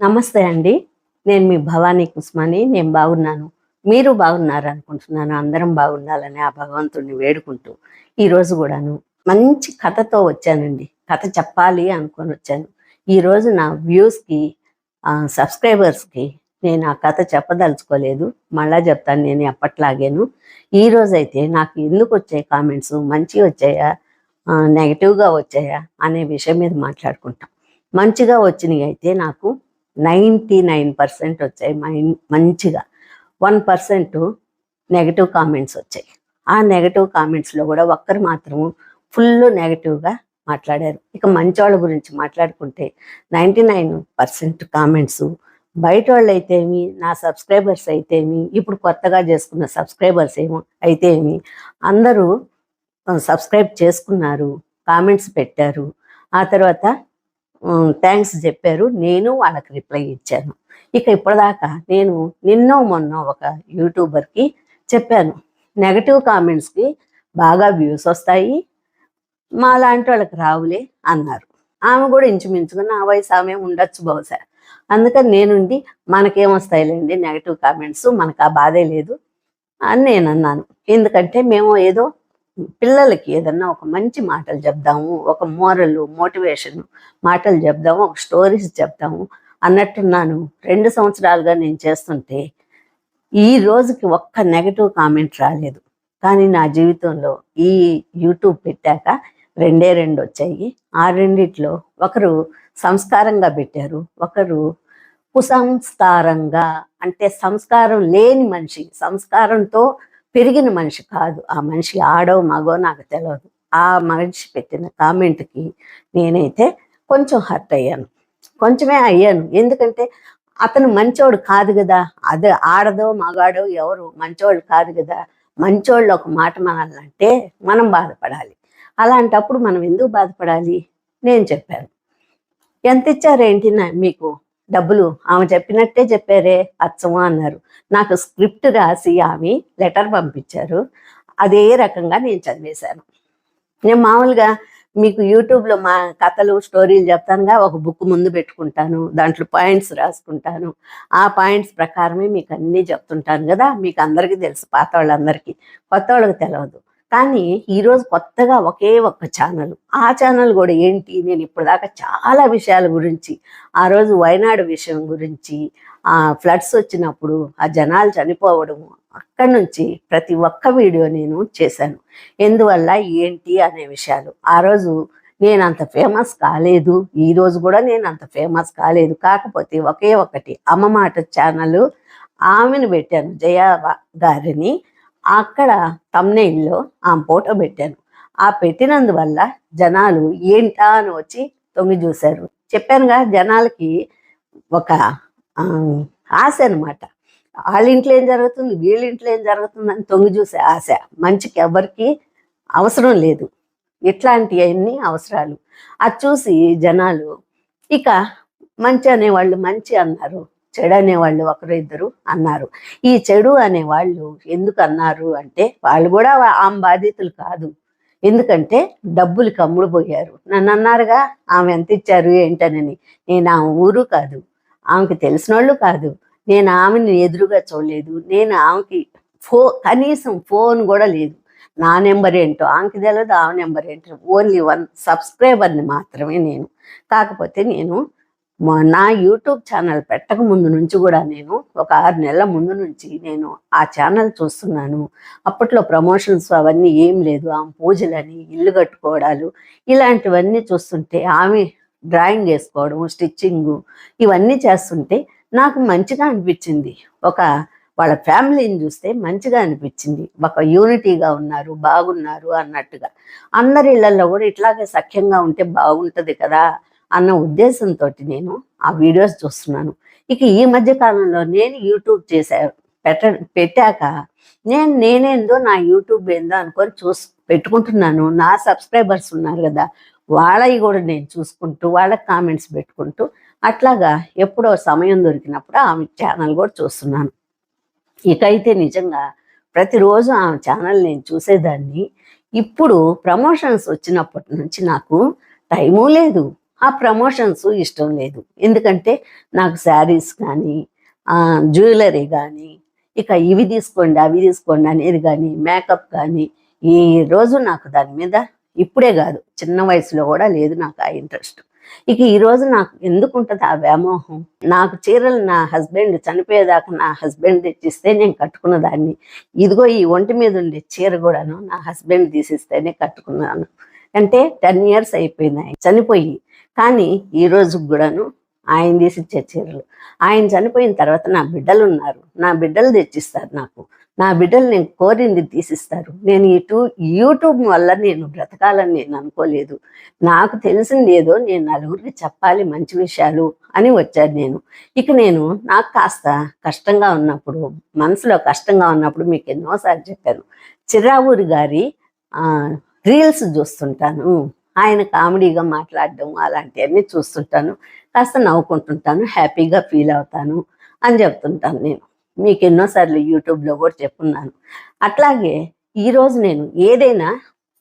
నమస్తే అండి. నేను మీ భవానీ కుస్మాని నేను బాగున్నాను. మీరు బాగున్నారు అనుకుంటున్నాను. అందరం బాగుండాలని ఆ భగవంతుడిని వేడుకుంటూ ఈరోజు కూడాను మంచి కథతో వచ్చానండి. కథ చెప్పాలి అనుకొని వచ్చాను. ఈరోజు నా వ్యూస్కి సబ్స్క్రైబర్స్కి నేను ఆ కథ చెప్పదలుచుకోలేదు. మళ్ళా చెప్తాను నేను ఎప్పట్లాగాను ఈ రోజైతే నాకు ఎందుకు వచ్చాయి కామెంట్స్? మంచి వచ్చాయా? నెగటివ్గా వచ్చాయా? అనే విషయం మీద మాట్లాడుకుంటాం. మంచిగా వచ్చినవి అయితే నాకు నైంటీ నైన్ పర్సెంట్ వచ్చాయి మై- మంచిగా. వన్ పర్సెంట్ నెగటివ్ కామెంట్స్ వచ్చాయి. ఆ నెగటివ్ కామెంట్స్లో కూడా ఒక్కరు మాత్రం ఫుల్ నెగటివ్గా మాట్లాడారు. ఇక మంచి వాళ్ళ గురించి మాట్లాడుకుంటే నైంటీ నైన్ పర్సెంట్ కామెంట్స్ బయట వాళ్ళు అయితేమి నా సబ్స్క్రైబర్స్ అయితేమి ఇప్పుడు కొత్తగా చేసుకున్న సబ్స్క్రైబర్స్ ఏమో అయితేమి అందరూ సబ్స్క్రైబ్ చేసుకున్నారు కామెంట్స్ పెట్టారు. ఆ తర్వాత థ్యాంక్స్ చెప్పారు. నేను వాళ్ళకి రిప్లై ఇచ్చాను. ఇక ఇప్పటిదాకా నేను నిన్నో మొన్న ఒక యూట్యూబర్కి చెప్పాను. నెగటివ్ కామెంట్స్కి బాగా వ్యూస్ వస్తాయి. మా లాంటి వాళ్ళకి రావులే అన్నారు. ఆమె కూడా ఇంచుమించుగా నా వయసు ఆమె ఉండొచ్చు బహుశా. అందుకని నేనుండి మనకేమొస్తాయిలేండి నెగటివ్ కామెంట్స్ మనకు ఆ బాధే లేదు అని నేను అన్నాను. ఎందుకంటే మేము ఏదో పిల్లలకి ఏదన్నా ఒక మంచి మాటలు చెప్దాము ఒక మోరల్ మోటివేషన్ మాటలు చెప్దాము ఒక స్టోరీస్ చెప్దాము అన్నట్టున్నాను. రెండు సంవత్సరాలుగా నేను చేస్తుంటే ఈ రోజుకి ఒక్క నెగటివ్ కామెంట్ రాలేదు. కానీ నా జీవితంలో ఈ యూట్యూబ్ పెట్టాక రెండే రెండు వచ్చాయి. ఆ రెండిట్లో ఒకరు సంస్కారంగా పెట్టారు ఒకరు కుసంస్కారంగా. అంటే సంస్కారం లేని మనిషి సంస్కారంతో పెరిగిన మనిషి కాదు. ఆ మనిషి ఆడో మగో నాకు తెలియదు ఆ మనిషి పెట్టిన కామెంట్కి నేనైతే కొంచెం హర్ట్ అయ్యాను. కొంచెమే అయ్యాను. ఎందుకంటే అతను మంచోడు కాదు కదా. అదే ఆడదో మగాడో ఎవరు మంచోళ్ళు కాదు కదా. మంచోళ్ళు ఒక మాట మనాలంటే మనం బాధపడాలి. అలాంటప్పుడు మనం ఎందుకు బాధపడాలి? నేను చెప్పాను. ఎంత ఇచ్చారేంటి నా మీకు? డబ్బులు. ఆమె చెప్పినట్టే చెప్పారే అచ్చము అన్నారు. నాకు స్క్రిప్ట్ రాసి ఆమె లెటర్ పంపించారు. అదే రకంగా నేను చదివేశాను. నేను మామూలుగా మీకు యూట్యూబ్లో మా కథలు స్టోరీలు చెప్తానుగా ఒక బుక్ ముందు పెట్టుకుంటాను దాంట్లో పాయింట్స్ రాసుకుంటాను. ఆ పాయింట్స్ ప్రకారమే మీకు అన్నీ చెప్తుంటాను కదా మీకు అందరికీ తెలుసు పాత వాళ్ళందరికీ. కొత్త వాళ్ళకి తెలియదు కానీ ఈరోజు కొత్తగా ఒకే ఒక్క ఛానల్. ఆ ఛానల్ కూడా ఏంటి? నేను ఇప్పటిదాకా చాలా విషయాల గురించి ఆ రోజు వయనాడు విషయం గురించి ఆ ఫ్లడ్స్ వచ్చినప్పుడు ఆ జనాలు చనిపోవడము అక్కడి నుంచి ప్రతి ఒక్క వీడియో నేను చేశాను. ఎందువల్ల ఏంటి అనే విషయాలు. ఆ రోజు నేను అంత ఫేమస్ కాలేదు. ఈ రోజు కూడా నేను అంత ఫేమస్ కాలేదు. కాకపోతే ఒకే ఒకటి అమ్మ మాట ఛానల్ ఆమెను పెట్టాను జయ గారిని. అక్కడ తమ్నైల్లో ఆమె ఫోటో పెట్టాను. ఆ పెట్టినందువల్ల జనాలు ఏంటా అని వచ్చి తొంగి చూశారు. చెప్పానుగా జనాలకి ఒక ఆశ అనమాట వాళ్ళ ఇంట్లో ఏం జరుగుతుంది? వీళ్ళ ఇంట్లో ఏం జరుగుతుంది అని తొంగి చూసే ఆశ. మంచికి ఎవరికి అవసరం లేదు. ఇట్లాంటి అన్ని అవసరాలు. అది చూసి జనాలు ఇక మంచి అనేవాళ్ళు మంచి అన్నారు. చెడు అనేవాళ్ళు ఒకరు ఇద్దరు అన్నారు. ఈ చెడు అనేవాళ్ళు ఎందుకు అన్నారు అంటే వాళ్ళు కూడా ఆమె బాధితులు కాదు. ఎందుకంటే డబ్బులు కమ్ముడు పోయారు. నన్ను అన్నారుగా ఆమె ఎంత ఇచ్చారు ఏంటనని. నేను ఆమె ఊరు కాదు. ఆమెకి తెలిసిన వాళ్ళు కాదు. నేను ఆమెని ఎదురుగా చూడలేదు. నేను ఆమెకి ఫో కనీసం ఫోన్ కూడా లేదు. నా నెంబర్ ఏంటో ఆమెకి తెలియదు ఆమె నెంబర్ ఏంటో. ఓన్లీ వన్ సబ్స్క్రైబర్ని మాత్రమే నేను. కాకపోతే నేను నా యూట్యూబ్ ఛానల్ పెట్టక ముందు నుంచి కూడా నేను ఒక ఆరు నెలల ముందు నుంచి నేను ఆ ఛానల్ చూస్తున్నాను. అప్పట్లో ప్రమోషన్స్ అవన్నీ ఏం లేదు. ఆమె పూజలని ఇల్లు కట్టుకోవడాలు ఇలాంటివన్నీ చూస్తుంటే ఆమె డ్రాయింగ్ వేసుకోవడం స్టిచ్చింగు ఇవన్నీ చేస్తుంటే నాకు మంచిగా అనిపించింది. ఒక వాళ్ళ ఫ్యామిలీని చూస్తే మంచిగా అనిపించింది. ఒక యూనిటీగా ఉన్నారు బాగున్నారు అన్నట్టుగా. అందరి ఇళ్ళలో కూడా ఇట్లాగే సఖ్యంగా ఉంటే బాగుంటుంది కదా. అన్న ఉద్దేశంతో నేను ఆ వీడియోస్ చూస్తున్నాను. ఇక ఈ మధ్య కాలంలో నేను యూట్యూబ్ చేసా పెట్ట పెట్టాక నేను నేనేందో నా యూట్యూబ్ ఏందో అనుకొని చూస్ పెట్టుకుంటున్నాను. నా సబ్స్క్రైబర్స్ ఉన్నారు కదా వాళ్ళవి కూడా నేను చూసుకుంటూ వాళ్ళకి కామెంట్స్ పెట్టుకుంటూ అట్లాగా ఎప్పుడో సమయం దొరికినప్పుడు ఆమె ఛానల్ కూడా చూస్తున్నాను. ఇకైతే నిజంగా ప్రతిరోజు ఆమె ఛానల్ నేను చూసేదాన్ని. ఇప్పుడు ప్రమోషన్స్ వచ్చినప్పటి నుంచి నాకు టైము లేదు. ఆ ప్రమోషన్స్ ఇష్టం లేదు. ఎందుకంటే నాకు శారీస్ కానీ జ్యువెలరీ కానీ ఇక ఇవి తీసుకోండి అవి తీసుకోండి అనేది కానీ మేకప్ కానీ ఈ రోజు నాకు దాని మీద ఇప్పుడే కాదు చిన్న వయసులో కూడా లేదు నాకు ఆ ఇంట్రెస్ట్. ఇక ఈరోజు నాకు ఎందుకు ఉంటుంది ఆ వ్యామోహం? నాకు చీరలు నా హస్బెండ్ చనిపోయేదాకా నా హస్బెండ్ తెచ్చిస్తే నేను కట్టుకున్న దాన్ని ఇదిగో ఈ ఒంటి మీద ఉండే చీర కూడాను నా హస్బెండ్ తీసిస్తేనే కట్టుకున్నాను. అంటే టెన్ ఇయర్స్ అయిపోయినాయి చనిపోయి కానీ ఈ రోజు కూడాను ఆయన తీసి చీరలు ఆయన చనిపోయిన తర్వాత నా బిడ్డలు ఉన్నారు. నా బిడ్డలు తెచ్చిస్తారు నాకు. నా బిడ్డలు నేను కోరింది తీసిస్తారు. నేను ఇటు యూట్యూబ్ వల్ల నేను బ్రతకాలని నేను అనుకోలేదు. నాకు తెలిసింది ఏదో నేను నలుగురికి చెప్పాలి మంచి విషయాలు అని వచ్చాను నేను. ఇక నేను నాకు కాస్త కష్టంగా ఉన్నప్పుడు మనసులో కష్టంగా ఉన్నప్పుడు మీకు ఎన్నోసార్లు చెప్పాను. చిరావూరి గారి రీల్స్ చూస్తుంటాను. ఆయన కామెడీగా మాట్లాడడం అలాంటివన్నీ చూస్తుంటాను. కాస్త నవ్వుకుంటుంటాను హ్యాపీగా ఫీల్ అవుతాను అని చెప్తుంటాను నేను. మీకు ఎన్నోసార్లు యూట్యూబ్లో కూడా చెప్పున్నాను. అట్లాగే ఈరోజు నేను ఏదైనా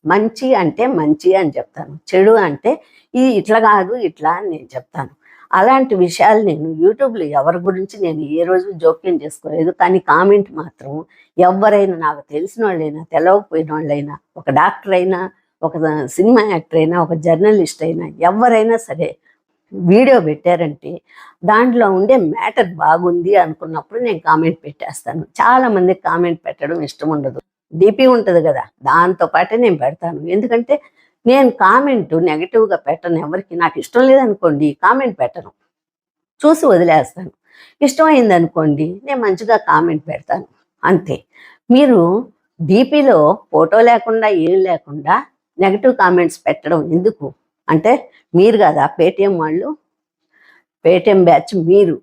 మంచి అంటే మంచి అని చెప్తాను. చెడు అంటే ఇది ఇట్లా కాదు ఇట్లా అని నేను చెప్తాను. అలాంటి విషయాలు నేను యూట్యూబ్లో ఎవరి గురించి నేను ఏ రోజు జోక్యం చేసుకోలేదు. కానీ కామెంట్ మాత్రం ఎవరైనా నాకు తెలిసిన వాళ్ళైనా తెలవకపోయిన వాళ్ళైనా ఒక డాక్టర్ అయినా ఒక సినిమా యాక్టర్ అయినా ఒక జర్నలిస్ట్ అయినా ఎవరైనా సరే వీడియో పెట్టారంటే దాంట్లో ఉండే మ్యాటర్ బాగుంది అనుకున్నప్పుడు నేను కామెంట్ పెట్టేస్తాను. చాలా మందికి కామెంట్ పెట్టడం ఇష్టం ఉండదు. డిపి ఉంటుంది కదా దాంతో పాటే నేను పెడతాను. ఎందుకంటే నేను కామెంట్ నెగటివ్గా పెట్టను ఎవరికి. నాకు ఇష్టం లేదనుకోండి కామెంట్ పెట్టను. చూసి వదిలేస్తాను. ఇష్టమైంది అనుకోండి నేను మంచిగా కామెంట్ పెడతాను. అంతే. మీరు డీపీలో ఫోటో లేకుండా ఏం లేకుండా నెగటివ్ కామెంట్స్ పెట్టడం ఎందుకు? అంటే మీరు కదా పేటిఎం వాళ్ళు పేటిఎం బ్యాచ్ మీరు.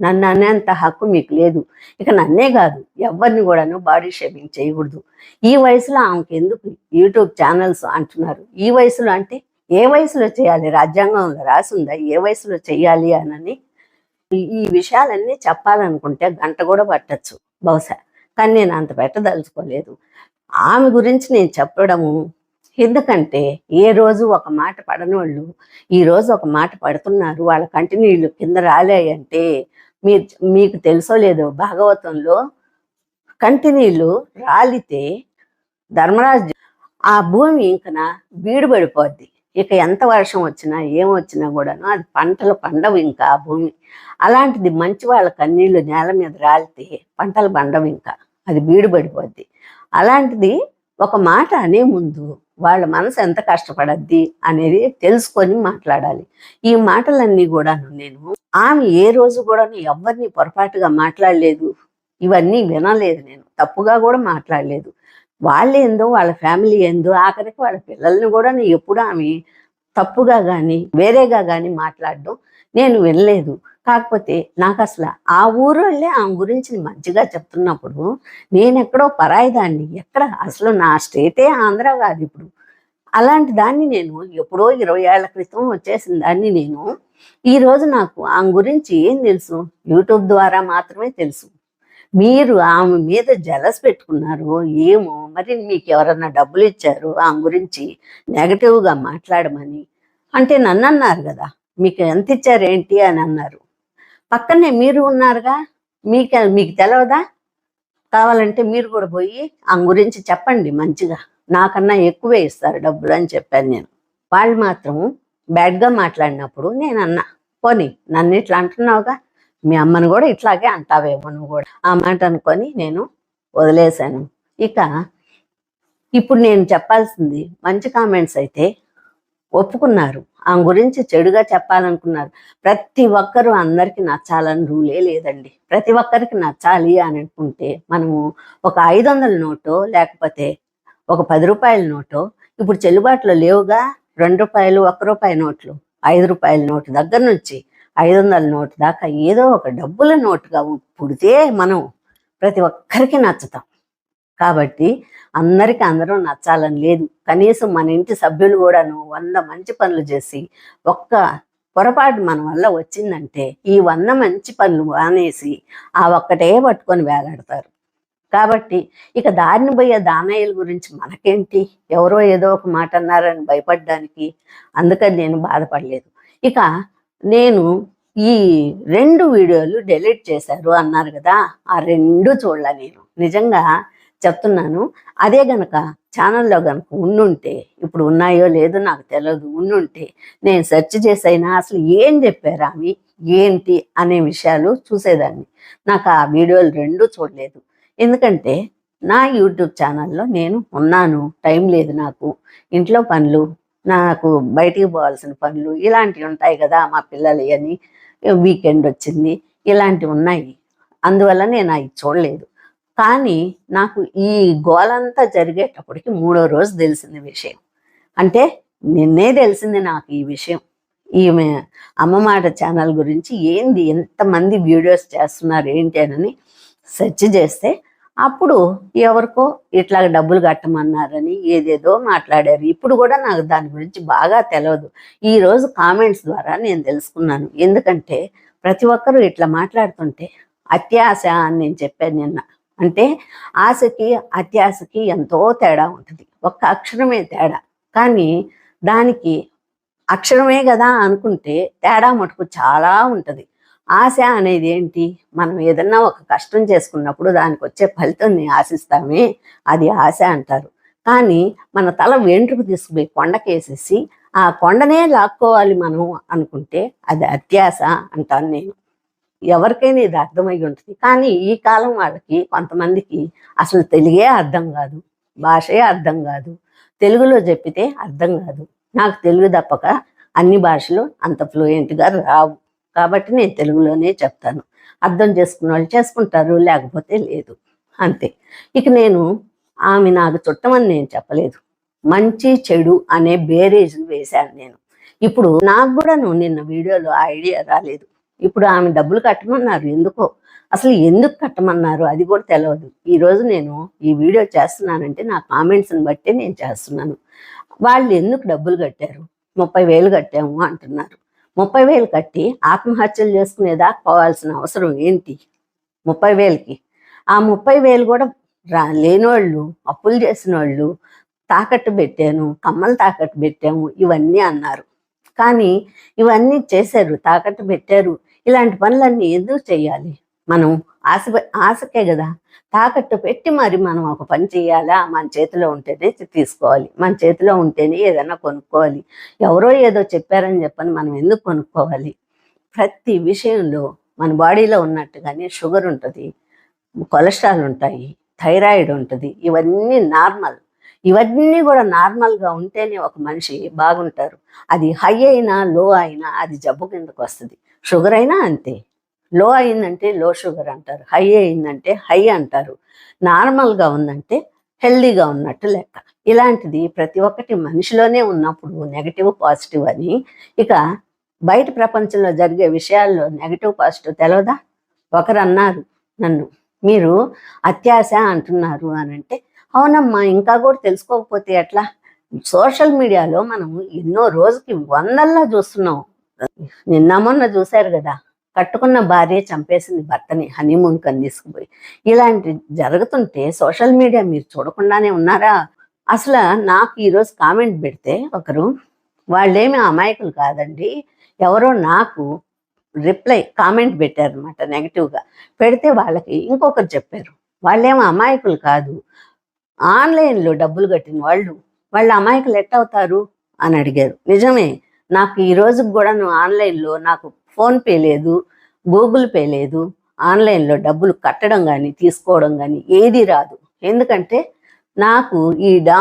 నన్ను అనేంత హక్కు మీకు లేదు. ఇక నన్నే కాదు ఎవరిని కూడాను బాడీ షేపింగ్ చేయకూడదు. ఈ వయసులో ఆమెకి ఎందుకు యూట్యూబ్ ఛానల్స్ అంటున్నారు? ఈ వయసులో అంటే ఏ వయసులో చేయాలి? రాజ్యాంగంలో రాసిందా? ఏ వయసులో చేయాలి అనని ఈ- ఈ విషయాలన్నీ చెప్పాలనుకుంటే గంట కూడా పట్టచ్చు బహుశా. కానీ నేను అంత పెట్టదలుచుకోలేదు. ఆమె గురించి నేను చెప్పడము ఎందుకంటే ఏ రోజు ఒక మాట పడనోళ్ళు వాళ్ళు ఈ రోజు ఒక మాట పడుతున్నారు వాళ్ళ కంటిన్యూలు కింద రాలేయంటే మీరు మీకు తెలుసో లేదో భాగవతంలో కంటిన్యూలు రాలితే ధర్మరాజు ఆ భూమి ఇంకన బీడుబడిపోద్ది ఇక ఎంత వర్షం వచ్చినా ఏం వచ్చినా కూడాను అది పంటలు పండవు ఇంకా ఆ భూమి. అలాంటిది మంచి వాళ్ళ కన్నీళ్ళు నేల మీద రాలితే పంటలు పండవు ఇంకా అది బీడుబడిపోద్ది అలాంటిది ఒక మాట అనే ముందు వాళ్ళ మనసు ఎంత కష్టపడద్ది అనేది తెలుసుకొని మాట్లాడాలి. ఈ మాటలన్నీ కూడాను నేను ఆమె ఏ రోజు కూడా ఎవరిని పొరపాటుగా మాట్లాడలేదు. ఇవన్నీ వినలేదు నేను. తప్పుగా కూడా మాట్లాడలేదు. వాళ్ళేందో వాళ్ళ ఫ్యామిలీ ఏందో ఆఖరికి వాళ్ళ పిల్లల్ని కూడా ఎప్పుడు ఆమె తప్పుగా కానీ వేరేగా కానీ మాట్లాడడం నేను వెళ్ళలేదు. కాకపోతే నాకు అసలు ఆ ఊరోళ్ళే ఆమె గురించి మంచిగా చెప్తున్నప్పుడు నేను ఎక్కడో పరాయిదాన్ని. ఎక్కడ? అసలు నా స్టేటే ఆంధ్ర కాదు ఇప్పుడు. అలాంటి దాన్ని నేను ఎప్పుడో ఇరవై ఏళ్ళ క్రితం వచ్చేసిన దాన్ని నేను ఈరోజు నాకు ఆమె గురించి ఏం తెలుసు? యూట్యూబ్ ద్వారా మాత్రమే తెలుసు. మీరు ఆమె మీద జలస్ పెట్టుకున్నారు ఏమో? మరి మీకు ఎవరన్నా డబ్బులు ఇచ్చారు? ఆమె గురించి నెగటివ్గా మాట్లాడమని. అంటే నన్ను అన్నారు కదా. మీకు ఎంత ఇచ్చారు ఏంటి అని అన్నారు. పక్కనే మీరు ఉన్నారుగా మీకు మీకు తెలవదా? కావాలంటే మీరు కూడా పోయి ఆ గురించి చెప్పండి మంచిగా. నాకన్నా ఎక్కువే ఇస్తారు డబ్బులు అని చెప్పాను నేను. వాళ్ళు మాత్రం బ్యాడ్గా మాట్లాడినప్పుడు నేను అన్నా పోనీ నన్ను ఇట్లా అంటున్నావుగా? మీ అమ్మను కూడా ఇట్లాగే అంటావేమో నువ్వు కూడా. ఆ మాట అనుకొని నేను వదిలేశాను. ఇక ఇప్పుడు నేను చెప్పాల్సింది మంచి కామెంట్స్ అయితే ఒప్పుకున్నారు. ఆమె గురించి చెడుగా చెప్పాలనుకున్నారు. ప్రతి ఒక్కరూ అందరికీ నచ్చాలని రూలే లేదండి. ప్రతి ఒక్కరికి నచ్చాలి అని అనుకుంటే మనము ఒక ఐదు వందల నోటో లేకపోతే ఒక పది రూపాయల నోటో ఇప్పుడు చెల్లుబాటులో లేవుగా రెండు రూపాయలు ఒక్క రూపాయి నోట్లు ఐదు రూపాయల నోటు దగ్గర నుంచి ఐదు వందల నోటు దాకా ఏదో ఒక డబ్బుల నోటుగా పుడితే మనం ప్రతి ఒక్కరికి నచ్చుతాం. కాబట్టి అందరికీ అందరూ నచ్చాలని లేదు. కనీసం మన ఇంటి సభ్యులు కూడాను వంద మంచి పనులు చేసి ఒక్క పొరపాటు మన వల్ల వచ్చిందంటే ఈ వంద మంచి పనులు మానేసి ఆ ఒక్కటే పట్టుకొని వేలాడతారు. కాబట్టి ఇక దారిని పోయే దానయ్యల గురించి మనకేంటి? ఎవరో ఏదో ఒక మాట అన్నారని భయపడడానికి అందుకని నేను బాధపడలేదు. ఇక నేను ఈ రెండు వీడియోలు డెలీట్ చేశారు అన్నారు కదా ఆ రెండు చూడలే నేను. నిజంగా చెప్తున్నాను. అదే గనక ఛానల్లో గనక ఉండుంటే ఇప్పుడు ఉన్నాయో లేదో నాకు తెలియదు ఉండుంటే నేను సెర్చ్ చేసైనా అసలు ఏం చెప్పారు ఆమె ఏంటి అనే విషయాలు చూసేదాన్ని. నాకు ఆ వీడియోలు రెండూ చూడలేదు. ఎందుకంటే నా యూట్యూబ్ ఛానల్లో నేను ఉన్నాను టైం లేదు నాకు. ఇంట్లో పనులు నాకు బయటికి పోవాల్సిన పనులు ఇలాంటివి ఉంటాయి కదా మా పిల్లలు అని వీకెండ్ వచ్చింది ఇలాంటివి ఉన్నాయి. అందువల్ల నేను అవి చూడలేదు. కానీ నాకు ఈ గోలంతా జరిగేటప్పటికి మూడో రోజు తెలిసింది విషయం. అంటే నిన్నే తెలిసింది నాకు ఈ విషయం. ఈమె అమ్మ మాట ఛానల్ గురించి ఏంది ఎంతమంది వీడియోస్ చేస్తున్నారు ఏంటి అని సెర్చ్ చేస్తే అప్పుడు ఎవరికో ఇట్లా డబ్బులు కట్టమన్నారని ఏదేదో మాట్లాడారు. ఇప్పుడు కూడా నాకు దాని గురించి బాగా తెలియదు ఈరోజు కామెంట్స్ ద్వారా నేను తెలుసుకున్నాను. ఎందుకంటే ప్రతి ఒక్కరూ ఇట్లా మాట్లాడుతుంటే అత్యాశ అని నేను చెప్పాను నిన్న. అంటే ఆశకి అత్యాశకి ఎంతో తేడా ఉంటుంది. ఒక్క అక్షరమే తేడా. కానీ దానికి అక్షరమే కదా అనుకుంటే తేడా మటుకు చాలా ఉంటుంది. ఆశ అనేది ఏంటి? మనం ఏదన్నా ఒక కష్టం చేసుకున్నప్పుడు దానికి వచ్చే ఫలితాన్ని ఆశిస్తామే. అది ఆశ అంటారు. కానీ మన తల వెంట్రుకు తీసుకుపోయి కొండకేసేసి ఆ కొండనే లాక్కోవాలి మనం అనుకుంటే అది అత్యాశ అంటాను నేను. ఎవరికైనా ఇది అర్థమై ఉంటుంది. కానీ ఈ కాలం వాళ్ళకి కొంతమందికి అసలు తెలుగే అర్థం కాదు భాషే అర్థం కాదు తెలుగులో చెప్పితే అర్థం కాదు. నాకు తెలుగు తప్పక అన్ని భాషలు అంత ఫ్లూయెంట్గా రావు. కాబట్టి నేను తెలుగులోనే చెప్తాను. అర్థం చేసుకున్న వాళ్ళు చేసుకుంటారు లేకపోతే లేదు. అంతే. ఇక నేను ఆమె నాకు చుట్టమని నేను చెప్పలేదు. మంచి చెడు అనే బేరేజ్ వేశాను నేను. ఇప్పుడు నాకు కూడా నువ్వు నిన్న వీడియోలో ఐడియా రాలేదు. ఇప్పుడు ఆమె డబ్బులు కట్టమన్నారు. ఎందుకో? అసలు ఎందుకు కట్టమన్నారు? అది కూడా తెలియదు ఈరోజు నేను ఈ వీడియో చేస్తున్నానంటే నా కామెంట్స్ని బట్టి నేను చేస్తున్నాను. వాళ్ళు ఎందుకు డబ్బులు కట్టారు? ముప్పై వేలు కట్టాము అంటున్నారు. ముప్పై వేలు కట్టి ఆత్మహత్యలు చేసుకునేదాకా పోవాల్సిన అవసరం ఏంటి? ముప్పై వేలకి. ఆ ముప్పై వేలు కూడా రా లేనోళ్ళు అప్పులు చేసిన వాళ్ళు తాకట్టు పెట్టాను కమ్మలు తాకట్టు పెట్టాము ఇవన్నీ అన్నారు. కానీ ఇవన్నీ చేశారు తాకట్టు పెట్టారు. ఇలాంటి పనులన్నీ ఎందుకు చేయాలి? మనం ఆశ ఆశకే కదా. తాకట్టు పెట్టి మరి మనం ఒక పని చేయాలా? మన చేతిలో ఉంటేనే తీసుకోవాలి. మన చేతిలో ఉంటేనే ఏదైనా కొనుక్కోవాలి. ఎవరో ఏదో చెప్పారని చెప్పని మనం ఎందుకు కొనుక్కోవాలి? ప్రతి విషయంలో మన బాడీలో ఉన్నట్టుగానే షుగర్ ఉంటుంది కొలెస్ట్రాల్ ఉంటాయి థైరాయిడ్ ఉంటుంది. ఇవన్నీ నార్మల్. ఇవన్నీ కూడా నార్మల్గా ఉంటేనే ఒక మనిషి బాగుంటారు. అది హై అయినా లో అయినా అది జబ్బు కిందకు వస్తుంది. షుగర్ అయినా అంతే. లో అయిందంటే లో షుగర్ అంటారు. హై అయిందంటే హై అంటారు. నార్మల్గా ఉందంటే హెల్దీగా ఉన్నట్టు లెక్క. ఇలాంటిది ప్రతి ఒక్కటి మనిషిలోనే ఉన్నప్పుడు నెగటివ్ పాజిటివ్ అని ఇక బయట ప్రపంచంలో జరిగే విషయాల్లో నెగటివ్ పాజిటివ్ తెలవదా? ఒకరు అన్నారు నన్ను. మీరు అత్యాశ అంటున్నారు అని అంటే అవునమ్మా ఇంకా కూడా తెలుసుకోకపోతే ఎట్లా? సోషల్ మీడియాలో మనం ఎన్నో రోజుకి వందల్లా చూస్తున్నాం. నిన్న మొన్న చూశారు కదా కట్టుకున్న భార్య చంపేసింది భర్తని హనీమూన్ కని తీసుకుపోయి ఇలాంటి జరుగుతుంటే సోషల్ మీడియా మీరు చూడకుండానే ఉన్నారా? అసలు నాకు ఈరోజు కామెంట్ పెడితే ఒకరు వాళ్ళేమి అమాయకులు కాదండి ఎవరో నాకు రిప్లై కామెంట్ పెట్టారనమాట నెగిటివ్గా. పెడితే వాళ్ళకి ఇంకొకరు చెప్పారు వాళ్ళేమో అమాయకులు కాదు. ఆన్లైన్లో డబ్బులు కట్టిన వాళ్ళు వాళ్ళ అమాయకులు ఎట్టవుతారు? అని అడిగారు. నిజమే నాకు ఈ రోజుకి కూడా నువ్వు ఆన్లైన్లో నాకు ఫోన్పే లేదు గూగుల్ పే లేదు ఆన్లైన్లో డబ్బులు కట్టడం కానీ తీసుకోవడం కానీ ఏది రాదు. ఎందుకంటే నాకు ఈ డా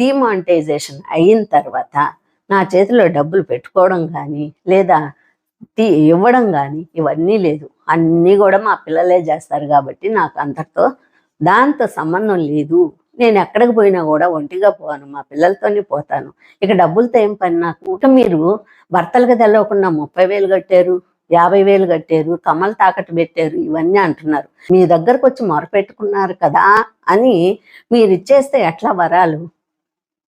డిమానిటైజేషన్ అయిన తర్వాత నా చేతిలో డబ్బులు పెట్టుకోవడం కానీ లేదా తీ ఇవ్వడం కానీ ఇవన్నీ లేదు. అన్నీ కూడా మా పిల్లలే చేస్తారు కాబట్టి నాకు అంతటితో దాంతో సంబంధం లేదు. నేను ఎక్కడికి పోయినా కూడా ఒంటిగా పోను మా పిల్లలతోనే పోతాను. ఇక డబ్బులతో ఏం పని నాకు? మీరు భర్తలకు తెలవకుండా ముప్పై వేలు కట్టారు యాభై వేలు కట్టారు కమలు తాకట్టు పెట్టారు ఇవన్నీ అంటున్నారు. మీ దగ్గరకు వచ్చి మొరపెట్టుకున్నారు కదా అని మీరు ఇచ్చేస్తే ఎట్లా వరాలు?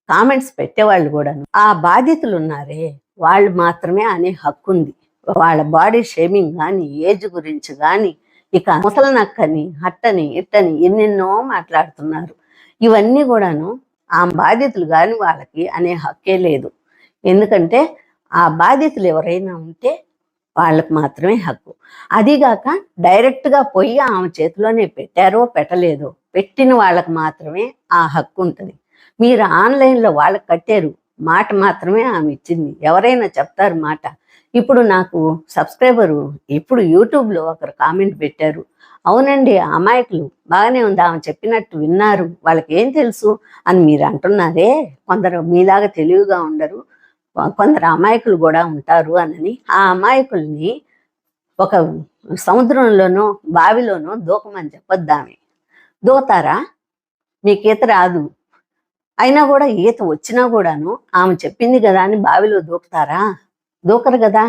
కామెంట్స్ పెట్టేవాళ్ళు కూడాను. ఆ బాధితులు ఉన్నారే వాళ్ళు మాత్రమే అనే హక్కు ఉంది. వాళ్ళ బాడీ షేమింగ్ కానీ ఏజ్ గురించి కానీ ఇక ముసలనక్కని హట్టని ఇట్టని ఎన్నెన్నో మాట్లాడుతున్నారు. ఇవన్నీ కూడాను ఆ బాధితులు కానీ వాళ్ళకి అనే హక్కే లేదు. ఎందుకంటే ఆ బాధితులు ఎవరైనా ఉంటే వాళ్ళకు మాత్రమే హక్కు. అదిగాక డైరెక్ట్గా పోయి ఆమె చేతిలోనే పెట్టారో పెట్టలేదో పెట్టిన వాళ్ళకు మాత్రమే ఆ హక్కు ఉంటుంది. మీరు ఆన్లైన్లో వాళ్ళకి కట్టారు మాట మాత్రమే ఆమె ఇచ్చింది. ఎవరైనా చెప్తారు మాట ఇప్పుడు నాకు సబ్స్క్రైబరు ఇప్పుడు యూట్యూబ్లో ఒకరు కామెంట్ పెట్టారు. అవునండి అమాయకులు బాగానే ఉంది ఆమె చెప్పినట్టు విన్నారు. వాళ్ళకి ఏం తెలుసు అని మీరు అంటున్నారే? కొందరు మీలాగా తెలివిగా ఉండరు. కొందరు అమాయకులు కూడా ఉంటారు అనని. ఆ అమాయకుల్ని ఒక సముద్రంలోనో బావిలోనో దూకమని చెప్పొద్దామే. దూతారా మీకు ఈత రాదు. అయినా కూడా ఈత వచ్చినా కూడాను ఆమె చెప్పింది కదా అని బావిలో దూకుతారా? దూకరు కదా?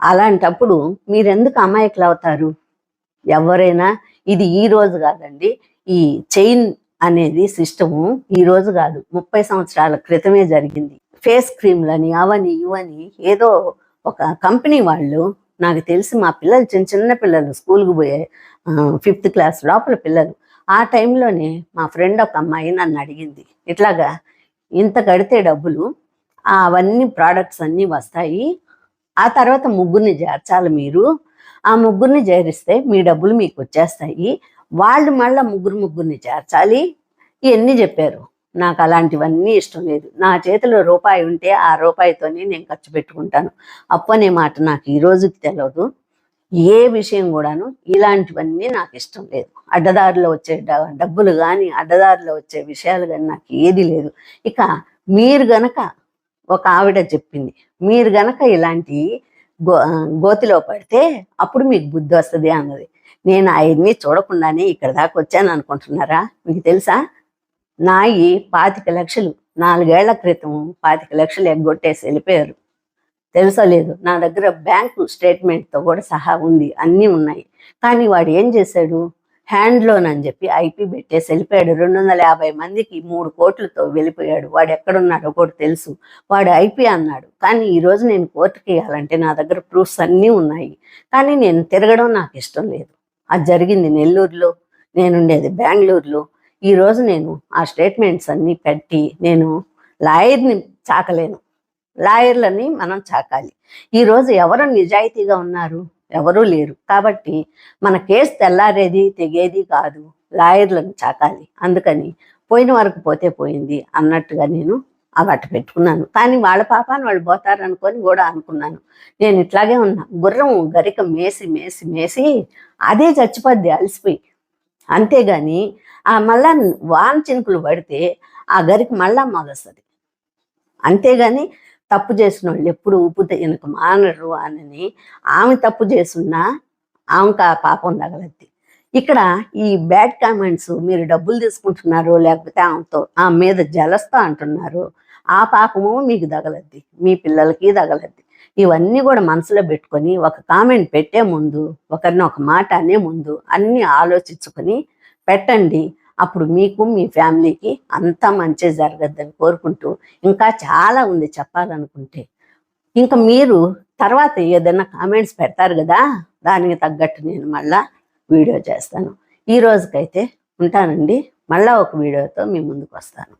అలాంటప్పుడు మీరెందుకు అమాయకులు అవుతారు? ఎవరైనా ఇది ఈ రోజు కాదండి ఈ చైన్ అనేది సిస్టము ఈ రోజు కాదు ముప్పై సంవత్సరాల క్రితమే జరిగింది. ఫేస్ క్రీమ్లని అవని ఇవని ఏదో ఒక కంపెనీ వాళ్ళు నాకు తెలిసి మా పిల్లలు చిన్న చిన్న పిల్లలు స్కూల్కి పోయే ఫిఫ్త్ క్లాస్ లోపల పిల్లలు ఆ టైంలోనే మా ఫ్రెండ్ ఒక అమ్మాయి నన్ను అడిగింది ఇట్లాగా ఇంత కడితే డబ్బులు అవన్నీ ప్రోడక్ట్స్ అన్నీ వస్తాయి. ఆ తర్వాత ముగ్గురిని చేర్చాలి మీరు. ఆ ముగ్గురిని చేరిస్తే మీ డబ్బులు మీకు వచ్చేస్తాయి. వాళ్ళు మళ్ళీ ముగ్గురు ముగ్గురిని చేర్చాలి. ఇవన్నీ చెప్పారు. నాకు అలాంటివన్నీ ఇష్టం లేదు. నా చేతిలో రూపాయి ఉంటే ఆ రూపాయితోనే నేను ఖర్చు పెట్టుకుంటాను. అప్పు అనే మాట నాకు ఈ రోజుకి తెలియదు ఏ విషయం కూడాను ఇలాంటివన్నీ నాకు ఇష్టం లేదు. అడ్డదారిలో వచ్చే డబ్బులు కానీ అడ్డదారిలో వచ్చే విషయాలు కానీ నాకు ఏది లేదు. ఇక మీరు గనక ఒక ఆవిడ చెప్పింది మీరు గనక ఇలాంటి గో గోతిలో పడితే అప్పుడు మీకు బుద్ధి వస్తుంది అన్నది. నేను అవన్నీ చూడకుండానే ఇక్కడ దాకా వచ్చాను అనుకుంటున్నారా? మీకు తెలుసా? నాయి పాతిక లక్షలు నాలుగేళ్ళ క్రితం పాతిక లక్షలు ఎగ్గొట్టేసి వెళ్ళిపోయారు. తెలుసో లేదు? నా దగ్గర బ్యాంకు స్టేట్మెంట్తో కూడా సహా ఉంది అన్నీ ఉన్నాయి. కానీ వాడు ఏం చేశాడు? హ్యాండ్ లోన్ అని చెప్పి ఐపీ పెట్టేసి వెళ్ళిపోయాడు. రెండు వందల యాభై మందికి మూడు కోట్లతో వెళ్ళిపోయాడు. వాడు ఎక్కడున్నాడో కూడా తెలుసు. వాడు ఐపీ అన్నాడు. కానీ ఈ రోజు నేను కోర్టుకి ఇవ్వాలంటే నా దగ్గర ప్రూఫ్స్ అన్నీ ఉన్నాయి. కానీ నేను తిరగడం నాకు ఇష్టం లేదు. అది జరిగింది నెల్లూరులో. నేనుండేది బెంగళూరులో. ఈ రోజు నేను ఆ స్టేట్మెంట్స్ అన్నీ పెట్టి నేను లాయర్ని చాకలేను. లాయర్లని మనం చాకాలి. ఈ రోజు ఎవరు నిజాయితీగా ఉన్నారు? ఎవరూ లేరు. కాబట్టి మన కేసు తెల్లారేది తెగేది కాదు. లాయర్లను చాకాలి అందుకని పోయిన వరకు పోతే పోయింది అన్నట్టుగా నేను ఆ పెట్టుకున్నాను. కానీ వాళ్ళ పాపాన్ని వాళ్ళు పోతారనుకొని కూడా అనుకున్నాను. నేను ఇట్లాగే ఉన్నా. గుర్రం గరిక మేసి మేసి మేసి అదే చచ్చిపోద్ది అలసిపోయి. అంతేగాని ఆ మళ్ళా వాన చినుకులు పడితే ఆ గరికి మళ్ళా మొదస్తుంది అంతేగాని తప్పు చేసిన వాళ్ళు ఎప్పుడు ఉప్పు వెనక మానరు అని ఆమె తప్పు చేస్తున్నా ఆమెకు ఆ పాపం తగలద్ది. ఇక్కడ ఈ బ్యాడ్ కామెంట్స్ మీరు డబ్బులు తీసుకుంటున్నారు లేకపోతే ఆమెతో ఆమె మీద జలస్తా అంటున్నారు ఆ పాపము మీకు తగలద్ది. మీ పిల్లలకి తగలద్ది. ఇవన్నీ కూడా మనసులో పెట్టుకొని ఒక కామెంట్ పెట్టే ముందు ఒకరిని ఒక మాట అనే ముందు అన్నీ ఆలోచించుకొని పెట్టండి. అప్పుడు మీకు మీ ఫ్యామిలీకి అంతా మంచి జరగద్దని కోరుకుంటూ ఇంకా చాలా ఉంది చెప్పాలనుకుంటే. ఇంకా మీరు తర్వాత ఏదైనా కామెంట్స్ పెడతారు కదా దానికి తగ్గట్టు నేను మళ్ళా వీడియో చేస్తాను. ఈ రోజుకైతే ఉంటానండి. మళ్ళా ఒక వీడియోతో మీ ముందుకు వస్తాను.